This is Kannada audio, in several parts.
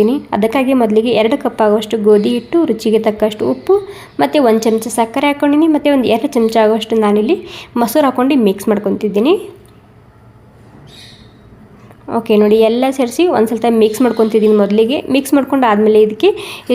ಮಾಡ್ಕೊತೀನಿ ಅದಕ್ಕಾಗಿ ಮೊದಲಿಗೆ ಎರಡು ಕಪ್ ಆಗುವಷ್ಟು ಗೋಧಿ ಹಿಟ್ಟು, ರುಚಿಗೆ ತಕ್ಕಷ್ಟು ಉಪ್ಪು, ಮತ್ತು ಒಂದು ಚಮಚ ಸಕ್ಕರೆ ಹಾಕ್ಕೊಂಡಿನಿ ಮತ್ತು ಒಂದು ಎರಡು ಚಮಚ ಆಗುವಷ್ಟು ನಾನಿಲ್ಲಿ ಮೊಸರು ಹಾಕ್ಕೊಂಡು ಮಿಕ್ಸ್ ಮಾಡ್ಕೊತಿದ್ದೀನಿ. ಓಕೆ ನೋಡಿ, ಎಲ್ಲ ಸೇರಿಸಿ ಒಂದು ಸ್ವಲ್ಪ ಮಿಕ್ಸ್ ಮಾಡ್ಕೊತಿದ್ದೀನಿ ಮೊದಲಿಗೆ. ಮಿಕ್ಸ್ ಮಾಡ್ಕೊಂಡು ಆದಮೇಲೆ ಇದಕ್ಕೆ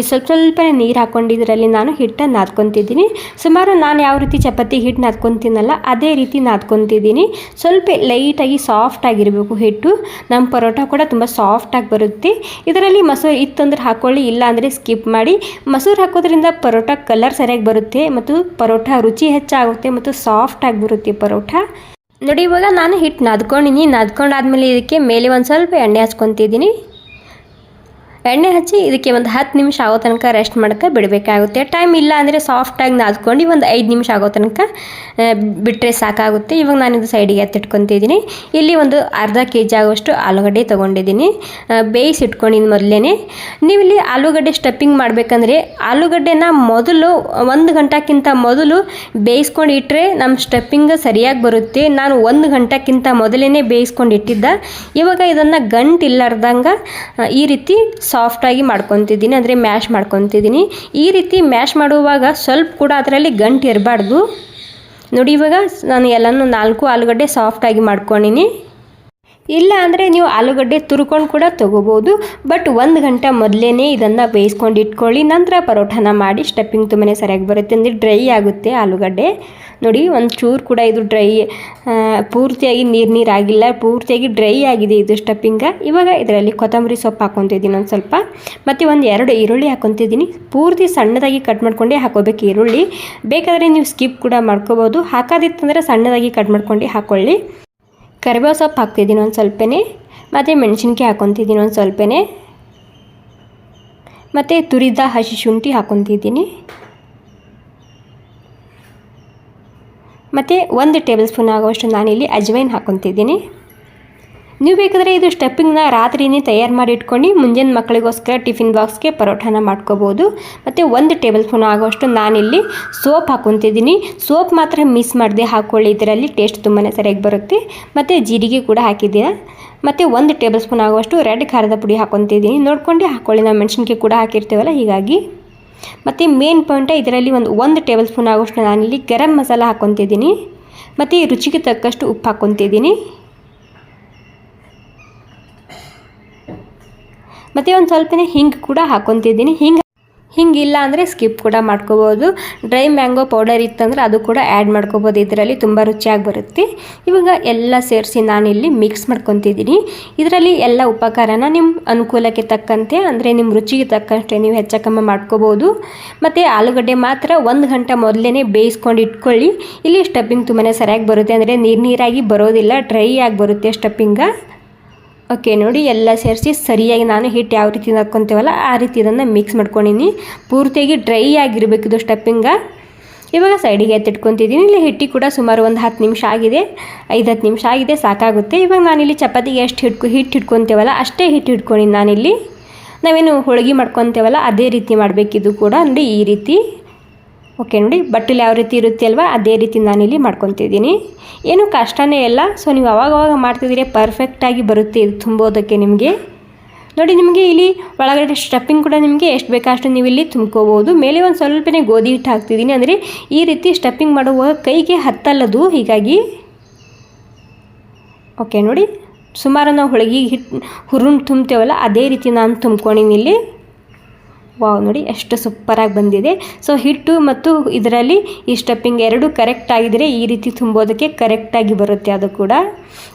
ಸ್ವಲ್ಪ ಸ್ವಲ್ಪ ನೀರು ಹಾಕ್ಕೊಂಡಿದ್ರಲ್ಲಿ ನಾನು ಹಿಟ್ಟನ್ನು ನಾದ್ಕೊತಿದ್ದೀನಿ. ಸುಮಾರು ನಾನು ಯಾವ ರೀತಿ ಚಪಾತಿ ಹಿಟ್ಟು ನಾದ್ಕೊತೀನಲ್ಲ, ಅದೇ ರೀತಿ ನಾದ್ಕೊತಿದ್ದೀನಿ ಸ್ವಲ್ಪ ಲೈಟಾಗಿ ಸಾಫ್ಟ್ ಆಗಿರಬೇಕು ಹಿಟ್ಟು. ನಮ್ಮ ಪರೋಟ ಕೂಡ ತುಂಬ ಸಾಫ್ಟಾಗಿ ಬರುತ್ತೆ. ಇದರಲ್ಲಿ ಮೊಸರು ಇತ್ತಂದ್ರೆ ಹಾಕ್ಕೊಳ್ಳಿ ಇಲ್ಲ ಅಂದರೆ ಸ್ಕಿಪ್ ಮಾಡಿ. ಮೊಸರು ಹಾಕೋದ್ರಿಂದ ಪರೋಟ ಕಲರ್ ಸರಿಯಾಗಿ ಬರುತ್ತೆ ಮತ್ತು ಪರೋಟ ರುಚಿ ಹೆಚ್ಚಾಗುತ್ತೆ ಮತ್ತು ಸಾಫ್ಟಾಗಿ ಬರುತ್ತೆ ಪರೋಟ. ನೋಡಿ ಇವಾಗ ನಾನು ಹಿಟ್ಟು ನಾದ್ಕೊಂಡಿನಿ. ನಾದ್ಕೊಂಡಾದ್ಮೇಲೆ ಇದಕ್ಕೆ ಮೇಲೆ ಒಂದು ಸ್ವಲ್ಪ ಎಣ್ಣೆ ಹಚ್ಕೊತಿದ್ದೀನಿ ಎಣ್ಣೆ ಹಚ್ಚಿ ಇದಕ್ಕೆ ಒಂದು ಹತ್ತು ನಿಮಿಷ ಆಗೋ ತನಕ ರೆಸ್ಟ್ ಮಾಡೋಕ್ಕೆ ಬಿಡಬೇಕಾಗುತ್ತೆ. ಟೈಮ್ ಇಲ್ಲ ಅಂದರೆ ಸಾಫ್ಟಾಗಿ ನಾದ್ಕೊಂಡು ಒಂದು ಐದು ನಿಮಿಷ ಆಗೋ ತನಕ ಬಿಟ್ಟರೆ ಸಾಕಾಗುತ್ತೆ. ಇವಾಗ ನಾನು ಇದು ಸೈಡಿಗೆ ಎತ್ತಿಟ್ಕೊತಿದ್ದೀನಿ. ಇಲ್ಲಿ ಒಂದು ಅರ್ಧ ಕೆ ಜಿ ಆಗುವಷ್ಟು ಆಲೂಗಡ್ಡೆ ತೊಗೊಂಡಿದ್ದೀನಿ. ಬೇಯಿಸಿ ಇಟ್ಕೊಂಡಿದ್ದು ಮೊದಲೇ ನೀವು ಇಲ್ಲಿ ಆಲೂಗಡ್ಡೆ ಸ್ಟಫಿಂಗ್ ಮಾಡಬೇಕಂದ್ರೆ ಆಲೂಗಡ್ಡೆನ ಮೊದಲು ಒಂದು ಗಂಟೆಕ್ಕಿಂತ ಮೊದಲು ಬೇಯಿಸ್ಕೊಂಡು ಇಟ್ಟರೆ ನಮ್ಮ ಸ್ಟಫಿಂಗ್ ಸರಿಯಾಗಿ ಬರುತ್ತೆ. ನಾನು ಒಂದು ಗಂಟೆಕ್ಕಿಂತ ಮೊದಲೇ ಬೇಯಿಸ್ಕೊಂಡು ಇಟ್ಟಿದ್ದ. ಇವಾಗ ಇದನ್ನು ಗಂಟು ಇಲ್ಲಾರ್ದಂಗೆ ಈ ರೀತಿ ಸಾಫ್ಟಾಗಿ ಮಾಡ್ಕೊತಿದ್ದೀನಿ, ಅಂದರೆ ಮ್ಯಾಶ್ ಮಾಡ್ಕೊತಿದ್ದೀನಿ. ಈ ರೀತಿ ಮ್ಯಾಶ್ ಮಾಡುವಾಗ ಸ್ವಲ್ಪ ಕೂಡ ಅದರಲ್ಲಿ ಗಂಟು ಇರಬಾರ್ದು. ನೋಡಿ ಇವಾಗ ನಾನು ಎಲ್ಲನೂ ನಾಲ್ಕು ಆಲೂಗಡ್ಡೆ ಸಾಫ್ಟಾಗಿ ಮಾಡ್ಕೊಂಡಿನಿ. ಇಲ್ಲ ಅಂದರೆ ನೀವು ಆಲೂಗಡ್ಡೆ ತುರ್ಕೊಂಡು ಕೂಡ ತೊಗೋಬೋದು. ಬಟ್ ಒಂದು ಗಂಟೆ ಮೊದಲೇ ಇದನ್ನು ಬೇಯಿಸ್ಕೊಂಡು ಇಟ್ಕೊಳ್ಳಿ. ನಂತರ ಪರೋಠನ ಮಾಡಿ ಸ್ಟಫಿಂಗ್ ತುಂಬಾ ಸರಿಯಾಗಿ ಬರುತ್ತೆ. ಅಂದರೆ ಡ್ರೈ ಆಗುತ್ತೆ ಆಲೂಗಡ್ಡೆ. ನೋಡಿ ಒಂದು ಚೂರು ಕೂಡ ಇದು ಡ್ರೈ ಪೂರ್ತಿಯಾಗಿ ನೀರು ನೀರಾಗಿಲ್ಲ ಪೂರ್ತಿಯಾಗಿ ಡ್ರೈ ಆಗಿದೆ ಇದು ಸ್ಟಫಿಂಗ ಇವಾಗ ಇದರಲ್ಲಿ ಕೊತ್ತಂಬರಿ ಸೊಪ್ಪು ಹಾಕೊತಿದ್ದೀನಿ ಒಂದು ಸ್ವಲ್ಪ. ಮತ್ತು ಒಂದು ಎರಡು ಈರುಳ್ಳಿ ಹಾಕೊತಿದ್ದೀನಿ ಪೂರ್ತಿ ಸಣ್ಣದಾಗಿ ಕಟ್ ಮಾಡ್ಕೊಂಡೇ ಹಾಕೋಬೇಕು ಈರುಳ್ಳಿ. ಬೇಕಾದರೆ ನೀವು ಸ್ಕಿಪ್ ಕೂಡ ಮಾಡ್ಕೋಬೋದು. ಹಾಕೋದಿತ್ತಂದರೆ ಸಣ್ಣದಾಗಿ ಕಟ್ ಮಾಡ್ಕೊಂಡು ಹಾಕ್ಕೊಳ್ಳಿ ಕರಿಬೇವು ಸೊಪ್ಪು ಹಾಕ್ತಿದ್ದೀನಿ ಒಂದು ಸ್ವಲ್ಪನೇ, ಮತ್ತು ಮೆಣಸಿನ್ಕಾಯಿ ಹಾಕೊತಿದ್ದೀನಿ ಒಂದು ಸ್ವಲ್ಪನೇ, ಮತ್ತು ತುರಿದ ಹಸಿ ಶುಂಠಿ ಹಾಕ್ಕೊತಿದ್ದೀನಿ ಮತ್ತು ಒಂದು ಟೇಬಲ್ ಸ್ಪೂನ್ ಆಗುವಷ್ಟು ನಾನಿಲ್ಲಿ ಅಜ್ವೈನ್ ಹಾಕ್ಕೊತಿದ್ದೀನಿ ನೀವು ಬೇಕಾದರೆ ಇದು ಸ್ಟೆಪ್ಪಿಂಗ್ನ ರಾತ್ರಿನೇ ತಯಾರು ಮಾಡಿ ಇಟ್ಕೊಂಡು ಮುಂಜಾನೆ ಮಕ್ಕಳಿಗೋಸ್ಕರ ಟಿಫಿನ್ ಬಾಕ್ಸ್ಗೆ ಪರೋಟಾನ ಮಾಡ್ಕೋಬೋದು. ಮತ್ತು ಒಂದು ಟೇಬಲ್ ಸ್ಪೂನ್ ಆಗೋಷ್ಟು ನಾನಿಲ್ಲಿ ಸೋಪ್ ಹಾಕೊತಿದ್ದೀನಿ ಸೋಪ್ ಮಾತ್ರ ಮಿಸ್ ಮಾಡದೆ ಹಾಕ್ಕೊಳ್ಳಿ ಇದರಲ್ಲಿ ಟೇಸ್ಟ್ ತುಂಬಾ ಸರಿಯಾಗಿ ಬರುತ್ತೆ. ಮತ್ತು ಜೀರಿಗೆ ಕೂಡ ಹಾಕಿದ್ದೀನಿ ಮತ್ತು ಒಂದು ಟೇಬಲ್ ಸ್ಪೂನ್ ಆಗುವಷ್ಟು ರೆಡ್ ಖಾರದ ಪುಡಿ ಹಾಕೊತಿದ್ದೀನಿ ನೋಡ್ಕೊಂಡು ಹಾಕ್ಕೊಳ್ಳಿ ನಾವು ಮೆಣಸಿನ್ಕಾಯಿ ಕೂಡ ಹಾಕಿರ್ತೀವಲ್ಲ, ಹೀಗಾಗಿ. ಮತ್ತು ಮೇನ್ ಪಾಯಿಂಟ ಇದರಲ್ಲಿ ಒಂದು ಒಂದು ಟೇಬಲ್ ಸ್ಪೂನ್ ಆಗೋಷ್ಟು ನಾನಿಲ್ಲಿ ಗರಂ ಮಸಾಲ ಹಾಕೊತಿದ್ದೀನಿ ಮತ್ತು ರುಚಿಗೆ ತಕ್ಕಷ್ಟು ಉಪ್ಪು ಹಾಕ್ಕೊತಿದ್ದೀನಿ. ಮತ್ತು ಒಂದು ಸ್ವಲ್ಪನೇ ಹಿಂಗೆ ಕೂಡ ಹಾಕೊತಿದ್ದೀನಿ. ಹಿಂಗೆ ಹಿಂಗಿಲ್ಲ ಅಂದರೆ ಸ್ಕಿಪ್ ಕೂಡ ಮಾಡ್ಕೋಬೋದು. ಡ್ರೈ ಮ್ಯಾಂಗೋ ಪೌಡರ್ ಇತ್ತಂದ್ರೆ ಅದು ಕೂಡ ಆ್ಯಡ್ ಮಾಡ್ಕೋಬೋದು. ಇದರಲ್ಲಿ ತುಂಬ ರುಚಿಯಾಗಿ ಬರುತ್ತೆ. ಇವಾಗ ಎಲ್ಲ ಸೇರಿಸಿ ನಾನಿಲ್ಲಿ ಮಿಕ್ಸ್ ಮಾಡ್ಕೊತಿದ್ದೀನಿ. ಇದರಲ್ಲಿ ಎಲ್ಲ ಉಪಕಾರನ ನಿಮ್ಮ ಅನುಕೂಲಕ್ಕೆ ತಕ್ಕಂತೆ, ಅಂದರೆ ನಿಮ್ಮ ರುಚಿಗೆ ತಕ್ಕಂತೆ ನೀವು ಹೆಚ್ಚ ಕಮ್ಮಿ ಮಾಡ್ಕೋಬೋದು. ಮತ್ತು ಆಲೂಗಡ್ಡೆ ಮಾತ್ರ ಒಂದು ಗಂಟೆ ಮೊದಲೇ ಬೇಯಿಸ್ಕೊಂಡು ಇಟ್ಕೊಳ್ಳಿ. ಇಲ್ಲಿ ಸ್ಟಫಿಂಗ್ ತುಂಬಾ ಸರಿಯಾಗಿ ಬರುತ್ತೆ. ಅಂದರೆ ನೀರು ನೀರಾಗಿ ಬರೋದಿಲ್ಲ, ಡ್ರೈ ಆಗಿ ಬರುತ್ತೆ ಸ್ಟಫಿಂಗ ಓಕೆ, ನೋಡಿ, ಎಲ್ಲ ಸೇರಿಸಿ ಸರಿಯಾಗಿ ನಾನು ಹಿಟ್ಟು ಯಾವ ರೀತಿ ಹಾಕ್ಕೊತೀವಲ್ಲ ಆ ರೀತಿ ಇದನ್ನು ಮಿಕ್ಸ್ ಮಾಡ್ಕೊಂಡಿನಿ ಪೂರ್ತಿಯಾಗಿ ಡ್ರೈ ಆಗಿರಬೇಕು ಇದು ಸ್ಟಪ್ಪಿಂಗ ಇವಾಗ ಸೈಡಿಗೆ ಎತ್ತಿಟ್ಕೊತಿದ್ದೀನಿ. ಇಲ್ಲಿ ಹಿಟ್ಟಿ ಕೂಡ ಸುಮಾರು ಒಂದು ಹತ್ತು ನಿಮಿಷ ಆಗಿದೆ. ಐದು ಹತ್ತು ನಿಮಿಷ ಆಗಿದೆ, ಸಾಕಾಗುತ್ತೆ. ಇವಾಗ ನಾನಿಲ್ಲಿ ಚಪಾತಿಗೆ ಎಷ್ಟು ಹಿಡ್ಕೊ ಹಿಟ್ಟು ಹಿಡ್ಕೊತೀವಲ್ಲ ಅಷ್ಟೇ ಹಿಟ್ಟು ಹಿಡ್ಕೊಂಡಿನಿ ನಾನಿಲ್ಲಿ. ನಾವೇನು ಹೋಳಿಗೆ ಮಾಡ್ಕೊತೇವಲ್ಲ, ಅದೇ ರೀತಿ ಮಾಡಬೇಕಿದು ಕೂಡ, ಅಂದರೆ ಈ ರೀತಿ. ಓಕೆ ನೋಡಿ, ಬಟ್ಟಲು ಯಾವ ರೀತಿ ಇರುತ್ತೆ ಅಲ್ವಾ? ಅದೇ ರೀತಿ ನಾನಿಲ್ಲಿ ಮಾಡ್ಕೊತಿದ್ದೀನಿ. ಏನು ಕಷ್ಟನೇ ಇಲ್ಲ. ಸೊ ನೀವು ಅವಾಗವಾಗ ಮಾಡ್ತಿದ್ದೀರಿ ಪರ್ಫೆಕ್ಟಾಗಿ ಬರುತ್ತೆ ಇದು ತುಂಬೋದಕ್ಕೆ ನಿಮಗೆ. ನೋಡಿ, ನಿಮಗೆ ಇಲ್ಲಿ ಒಳಗಡೆ ಸ್ಟಫಿಂಗ್ ಕೂಡ ನಿಮಗೆ ಎಷ್ಟು ಬೇಕೋ ಅಷ್ಟು ನೀವು ಇಲ್ಲಿ ತುಂಬ್ಕೋಬೋದು. ಮೇಲೆ ಒಂದು ಸ್ವಲ್ಪನೇ ಗೋಧಿ ಹಿಟ್ಟು ಹಾಕ್ತಿದ್ದೀನಿ. ಅಂದರೆ ಈ ರೀತಿ ಸ್ಟಫಿಂಗ್ ಮಾಡುವಾಗ ಕೈಗೆ ಹತ್ತಲ್ಲದು, ಹೀಗಾಗಿ. ಓಕೆ ನೋಡಿ, ಸುಮಾರು ನಾವು ಹೋಳಿಗೆ ಹಿಟ್ಟು ಹುರುಣ್ ತುಂಬ್ತೇವಲ್ಲ, ಅದೇ ರೀತಿ ನಾನು ತುಂಬ್ಕೊಂಡಿನಿ ಇಲ್ಲಿ. ವಾವ್, ನೋಡಿ ಎಷ್ಟು ಸೂಪರಾಗಿ ಬಂದಿದೆ. ಸೊ ಹಿಟ್ಟು ಮತ್ತು ಇದರಲ್ಲಿ ಈ ಸ್ಟಫಿಂಗ್ ಎರಡು ಕರೆಕ್ಟ್ ಆಗಿದ್ರೆ ಈ ರೀತಿ ತುಂಬೋದಕ್ಕೆ ಕರೆಕ್ಟಾಗಿ ಬರುತ್ತೆ ಅದು ಕೂಡ.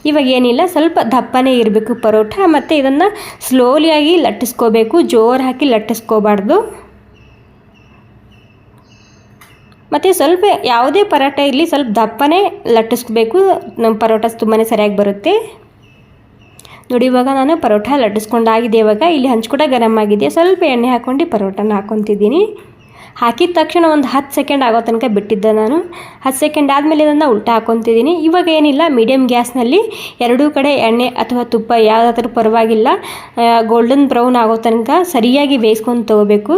ಇವಾಗ ಏನಿಲ್ಲ, ಸ್ವಲ್ಪ ದಪ್ಪನೇ ಇರಬೇಕು ಪರೋಟ, ಮತ್ತು ಇದನ್ನು ಸ್ಲೋಲಿಯಾಗಿ ಲಟ್ಟಿಸ್ಕೋಬೇಕು, ಜೋರು ಹಾಕಿ ಲಟ್ಟಿಸ್ಕೋಬಾರ್ದು. ಮತ್ತು ಸ್ವಲ್ಪ ಯಾವುದೇ ಪರೋಟ ಇರಲಿ, ಸ್ವಲ್ಪ ದಪ್ಪನೇ ಲಟ್ಟಿಸ್ಬೇಕು, ನಮ್ಮ ಪರೋಟ ತುಂಬಾ ಸರಿಯಾಗಿ ಬರುತ್ತೆ. ನೋಡಿ, ಇವಾಗ ನಾನು ಪರೋಟ ಲಟ್ಟಿಸ್ಕೊಂಡಾಗಿದೆ. ಇವಾಗ ಇಲ್ಲಿ ಹಂಚು ಕೂಡ ಗರಂ ಆಗಿದೆ. ಸ್ವಲ್ಪ ಎಣ್ಣೆ ಹಾಕ್ಕೊಂಡು ಪರೋಟನ ಹಾಕ್ಕೊತಿದ್ದೀನಿ ಹಾಕಿದ ತಕ್ಷಣ ಒಂದು ಹತ್ತು ಸೆಕೆಂಡ್ ಆಗೋ ತನಕ ಬಿಟ್ಟಿದ್ದೆ ನಾನು. ಹತ್ತು ಸೆಕೆಂಡ್ ಆದಮೇಲೆ ಇದನ್ನು ಉಲ್ಟಾ ಹಾಕ್ಕೊತಿದ್ದೀನಿ ಇವಾಗ ಏನಿಲ್ಲ ಮೀಡಿಯಮ್ ಗ್ಯಾಸ್ನಲ್ಲಿ ಎರಡೂ ಕಡೆ ಎಣ್ಣೆ ಅಥವಾ ತುಪ್ಪ ಯಾವುದಾದ್ರೂ ಪರವಾಗಿಲ್ಲ ಗೋಲ್ಡನ್ ಬ್ರೌನ್ ಆಗೋ ತನಕ ಸರಿಯಾಗಿ ಬೇಯಿಸ್ಕೊಂಡು ತೊಗೋಬೇಕು.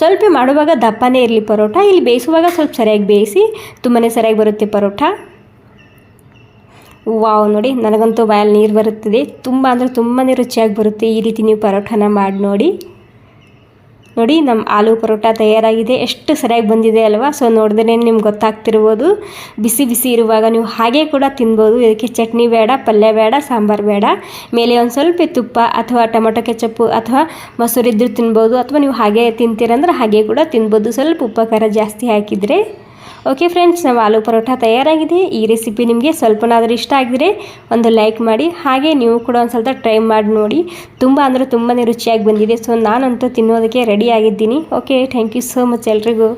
ಸ್ವಲ್ಪ ಮಾಡುವಾಗ ದಪ್ಪನೇ ಇರಲಿ ಪರೋಟ. ಇಲ್ಲಿ ಬೇಯಿಸುವಾಗ ಸ್ವಲ್ಪ ಸರಿಯಾಗಿ ಬೇಯಿಸಿ ತುಂಬಾ ಸರಿಯಾಗಿ ಬರುತ್ತೆ ಪರೋಟ. ವಾವ್, ನೋಡಿ, ನನಗಂತೂ ಬಾಯಲ್ಲಿ ನೀರು ಬರುತ್ತದೆ. ತುಂಬ ಅಂದರೆ ತುಂಬಾ ರುಚಿಯಾಗಿ ಬರುತ್ತೆ ಈ ರೀತಿ ನೀವು ಪರೋಟನ ಮಾಡಿ ನೋಡಿ. ನೋಡಿ ನಮ್ಮ ಆಲೂ ಪರೋಟ ತಯಾರಾಗಿದೆ. ಎಷ್ಟು ಸರಿಯಾಗಿ ಬಂದಿದೆ ಅಲ್ವಾ? ಸೊ ನೋಡಿದ್ರೆ ನಿಮ್ಗೆ ಗೊತ್ತಾಗ್ತಿರ್ಬೋದು. ಬಿಸಿ ಬಿಸಿ ಇರುವಾಗ ನೀವು ಹಾಗೆ ಕೂಡ ತಿನ್ಬೋದು. ಇದಕ್ಕೆ ಚಟ್ನಿ ಬೇಡ, ಪಲ್ಯ ಬೇಡ, ಸಾಂಬಾರು ಬೇಡ. ಮೇಲೆ ಒಂದು ಸ್ವಲ್ಪ ತುಪ್ಪ ಅಥವಾ ಟೊಮೊಟೊ ಕೆಚಪ್ಪು ಅಥವಾ ಮೊಸರು ಇದ್ದರೂ ತಿನ್ಬೋದು. ಅಥವಾ ನೀವು ಹಾಗೆ ತಿಂತೀರಂದ್ರೆ ಹಾಗೆ ಕೂಡ ತಿನ್ಬೋದು. ಸ್ವಲ್ಪ ಉಪ್ಪು ಖಾರ ಜಾಸ್ತಿ ಹಾಕಿದರೆ. ಓಕೆ ಫ್ರೆಂಡ್ಸ್ ನಮ್ಮ ಆಲೂ ಪರೋಟ ತಯಾರಾಗಿದೆ. ಈ ರೆಸಿಪಿ ನಿಮಗೆ ಸ್ವಲ್ಪನಾದರೂ ಇಷ್ಟ ಆಗಿದ್ರೆ ಒಂದು ಲೈಕ್ ಮಾಡಿ, ಹಾಗೆ ನೀವು ಕೂಡ ಒಂದು ಸ್ವಲ್ಪ ಟ್ರೈ ಮಾಡಿ ನೋಡಿ. ತುಂಬ ಅಂದರೆ ತುಂಬಾ ರುಚಿಯಾಗಿ ಬಂದಿದೆ. ಸೊ ನಾನಂತೂ ತಿನ್ನೋದಕ್ಕೆ ರೆಡಿ ಆಗಿದ್ದೀನಿ. Okay thank you so much ಎಲ್ರಿಗೂ.